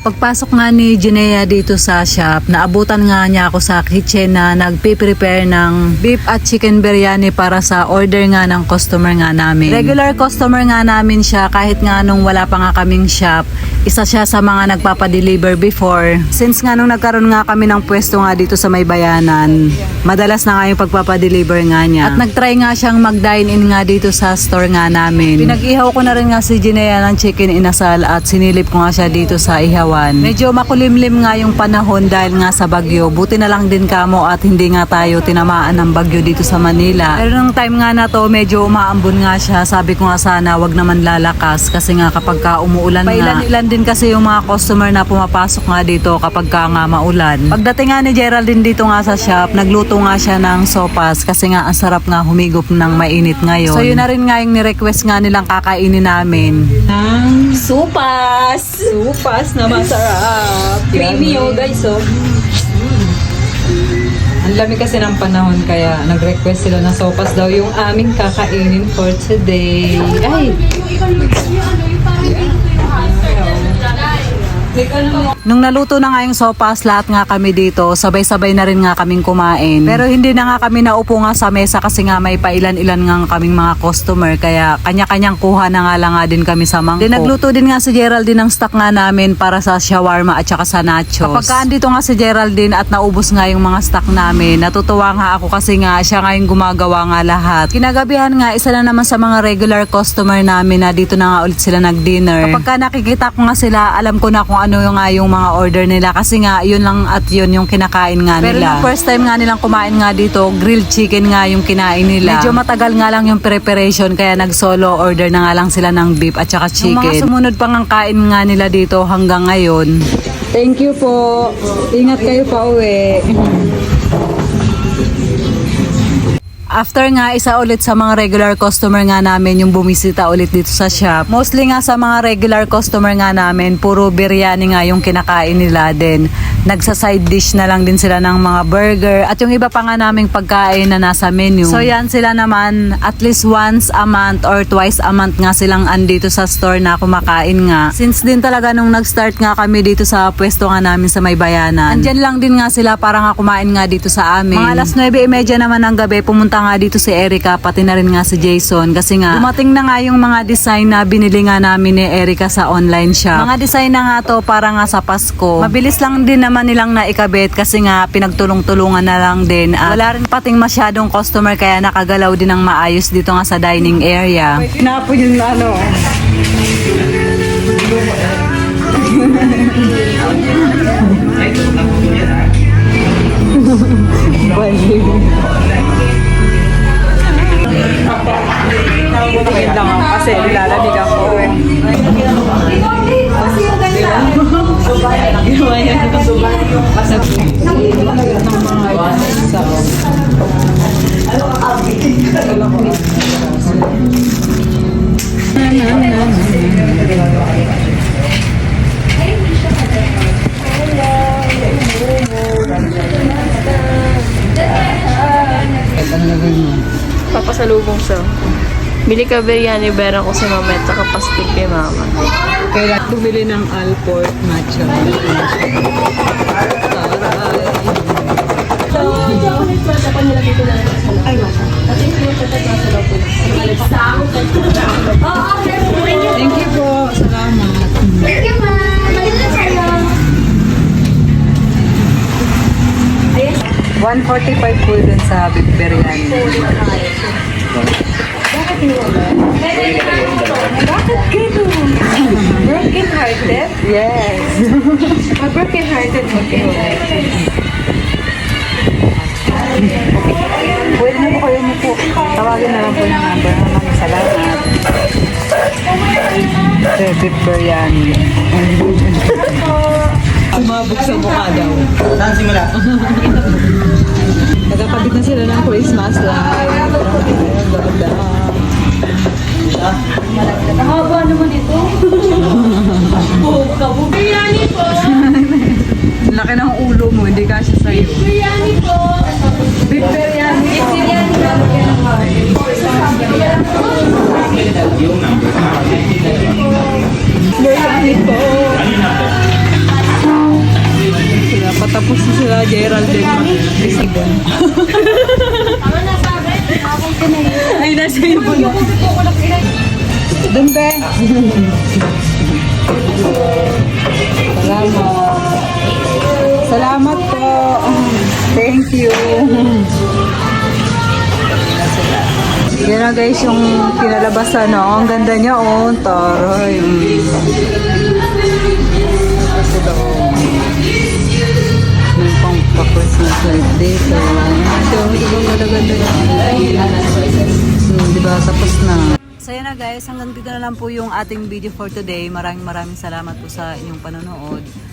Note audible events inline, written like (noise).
Pagpasok nga ni Jinea dito sa shop, naabutan nga niya ako sa kitchen na nagpe-prepare ng beef at chicken biryani para sa order nga ng customer nga namin. Regular customer nga namin siya kahit nga nung wala pa nga kaming shop. Isa siya sa mga nagpapadeliver before. Since nga nung nagkaroon nga kami ng pwesto nga dito sa may bayanan, madalas na nga yung pagpapadeliver nga niya. At nagtry nga siyang mag-dine in nga dito sa store nga namin. Pinag-ihaw ko na rin nga si Jinea ng chicken inasal at sinilip ko nga siya dito sa ihawan. Medyo makulimlim nga yung panahon dahil nga sa bagyo. Buti na lang din kamo at hindi nga tayo tinamaan ng bagyo dito sa Manila. Pero nung time nga na to, medyo umaambon nga siya. Sabi ko nga sana wag naman lalakas kasi nga kapag ka umuulan nga. Pailan-ilan din kasi yung mga customer na pumapasok nga dito kapag ka nga maulan. Pagdating nga ni Geraldine dito nga sa shop, nagluto nga siya ng sopas kasi nga ang sarap nga humigop ng mainit ngayon. So yun na rin nga yung ni-request nga nilang kakainin namin. Ang supas! Supas na masarap. Creamy oh guys oh. Ang lamig kasi ng panahon kaya nag-request sila na sopas daw yung aming kakainin for today. Ay! Nung naluto na nga yung sopas, lahat nga kami dito, sabay-sabay na rin nga kaming kumain. Pero hindi na nga kami naupo nga sa mesa kasi nga may pailan-ilan nga kaming mga customer. Kaya kanya-kanyang kuha na nga lang nga din kami sa mangkok. Then nagluto din nga si Geraldine ng stock nga namin para sa shawarma at saka sa nachos. Kapag ka andito nga si Geraldine at naubos nga yung mga stock namin, natutuwa nga ako kasi nga siya nga yung gumagawa nga lahat. Kinagabihan nga, isa na naman sa mga regular customer namin na dito na nga ulit sila nag-dinner. Kapag ka nakikita ko nga sila, alam ko na kung ano yung nga yung mga order nila kasi nga yun lang at yun yung kinakain nga Pero nila. nung first time nga nilang kumain nga dito, grilled chicken nga yung kinain nila. Medyo matagal nga lang yung preparation kaya nag-solo order na nga lang sila ng beef at saka chicken. Yung mga sumunod pang ang kain nga nila dito hanggang ngayon. Thank you po. Ingat kayo pa uwi. After nga, isa ulit sa mga regular customer nga namin yung bumisita ulit dito sa shop. Mostly nga sa mga regular customer nga namin, puro biryani nga yung kinakain nila din. Nagsa-side dish na lang din sila ng mga burger at yung iba pa nga naming pagkain na nasa menu. So yan sila naman, at least once a month or twice a month nga silang andito sa store na kumakain nga. Since din talaga nung nag-start nga kami dito sa pwesto nga namin sa may bayanan. Andyan lang din nga sila para nga kumain nga dito sa amin. Mga alas 9.30 naman ng gabi, pumunta nga dito si Erica, pati na rin nga si Jason. Kasi nga, dumating na nga yung mga design na binili nga namin ni Erica sa online shop. Mga design na nga to para nga sa Pasko. Mabilis lang din naman nilang naikabit kasi nga pinagtulong-tulungan na lang din. At wala rin pating masyadong customer kaya nakagalaw din ng maayos dito nga sa dining area. Pinapo yung ano. Wait (laughs) Bili ka biryani, bera ko si mama at saka pastil kay mama. Kaya bumili ng Alport matcha. Thank you po. Salamat. One 145 po dun sa beef biryani. Broken hearted? Yes. broken hearted mo Pwede na po kayo mo po. Tawagin na lang po yung number. Maraming salamat. Sir, beef biryani. Umabog sa mukha daw. Saan simula? Nagkakabit na sila ng Christmas light. Laki ng ulo mo, hindi kasya sa'yo. Beef biryani po. Yung number. Biryani po. Ano yung number? Sila Geraldine. Bisibon. Ay, nasa ibon na. Doon, be. Salamat. Salamat po. Thank you. Yan na guys yung kinalabasan, no? Ang ganda niya, oh. Taray. So? Hmm, diba? Tapos na. So yan na guys, hanggang dito na lang po yung ating video for today. Maraming maraming salamat po sa inyong panonood.